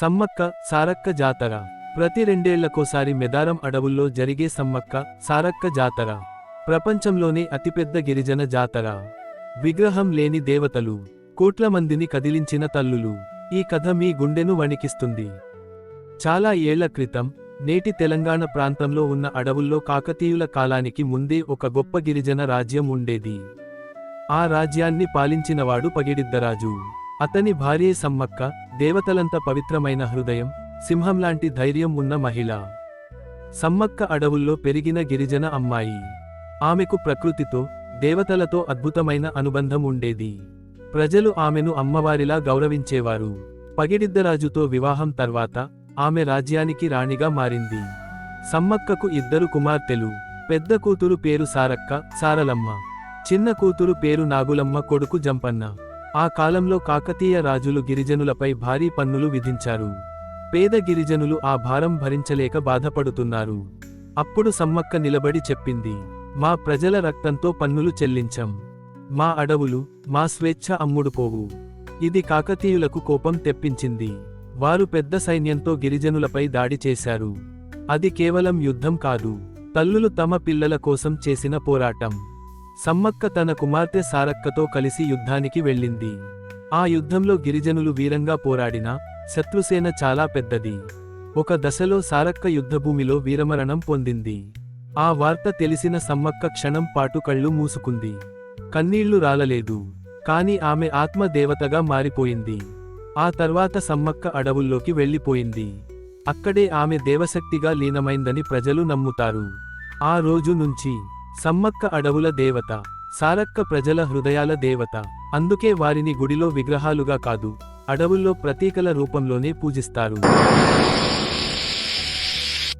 సమ్మక్క సారక్క జాతర. ప్రతి రెండేళ్ళకోసారి మెదారం అడవుల్లో జరిగే సమ్మక్క సారక్క జాతర. ప్రపంచంలోనే అతిపెద్ద గిరిజన జాతర. విగ్రహం లేని దేవతలు. కోట్ల మందిని కదిలించిన తల్లులు. ఈ కథ మీ గుండెను వణికిస్తుంది. చాలా ఏళ్ళ క్రితం నేటి తెలంగాణ ప్రాంతంలో ఉన్న అడవుల్లో కాకతీయుల కాలానికి ముందే ఒక గొప్ప గిరిజన రాజ్యం ఉండేది. ఆ రాజ్యాన్ని పాలించినవాడు పగిడిద్దరాజు. అతని భార్యే సమ్మక్క దేవతలంత పవిత్రమైన హృదయం సింహంలాంటి ధైర్యం ఉన్న మహిళ. సమ్మక్క అడవుల్లో పెరిగిన గిరిజన అమ్మాయి. ఆమెకు ప్రకృతితో దేవతలతో అద్భుతమైన అనుబంధం ఉండేది. ప్రజలు ఆమెను అమ్మవారిలా గౌరవించేవారు. పగిడిద్దరాజుతో వివాహం తర్వాత ఆమె రాజ్యానికి రాణిగా మారింది. సమ్మక్కకు ఇద్దరు కుమార్తెలు పెద్ద కూతురు పేరు సారక్క సారలమ్మ. చిన్న కూతురు పేరు నాగులమ్మ కొడుకు జంపన్న. ఆ కాలంలో కాకతీయ రాజులు గిరిజనులపై భారీ పన్నులు విధించారు. పేద గిరిజనులు ఆ భారం భరించలేక బాధపడుతున్నారు. అప్పుడు సమ్మక్క నిలబడి చెప్పింది మా ప్రజల రక్తంతో పన్నులు చెల్లించం. మా అడవులు మా స్వేచ్ఛ అమ్ముడుపోవు ఇది కాకతీయులకు కోపం తెప్పించింది. వారు పెద్ద సైన్యంతో గిరిజనులపై దాడి చేశారు. అది కేవలం యుద్ధం కాదు. తల్లులు తమ పిల్లల కోసం చేసిన పోరాటం. సమ్మక్క తన కుమార్తె సారక్కతో కలిసి యుద్ధానికి వెళ్ళింది. ఆ యుద్ధంలో గిరిజనులు వీరంగా పోరాడినా శత్రుసేన చాలా పెద్దది. ఒక దశలో సారక్క యుద్ధభూమిలో వీరమరణం పొందింది. ఆ వార్త తెలిసిన సమ్మక్క క్షణం పాటు కళ్ళు మూసుకుంది. కన్నీళ్ళు రాలలేదు. కాని ఆమె ఆత్మ దేవతగా మారిపోయింది. ఆ తర్వాత సమ్మక్క అడవుల్లోకి వెళ్ళిపోయింది. అక్కడే ఆమె దేవశక్తిగా లీనమైందని ప్రజలు నమ్ముతారు. ఆ రోజు నుంచి సమ్మక్క అడవుల దేవత సారక్క ప్రజల హృదయాల దేవత అందుకే వారిని గుడిలో విగ్రహాలుగా కాదు అడవుల్లో ప్రతీకల రూపంలోనే పూజిస్తారు.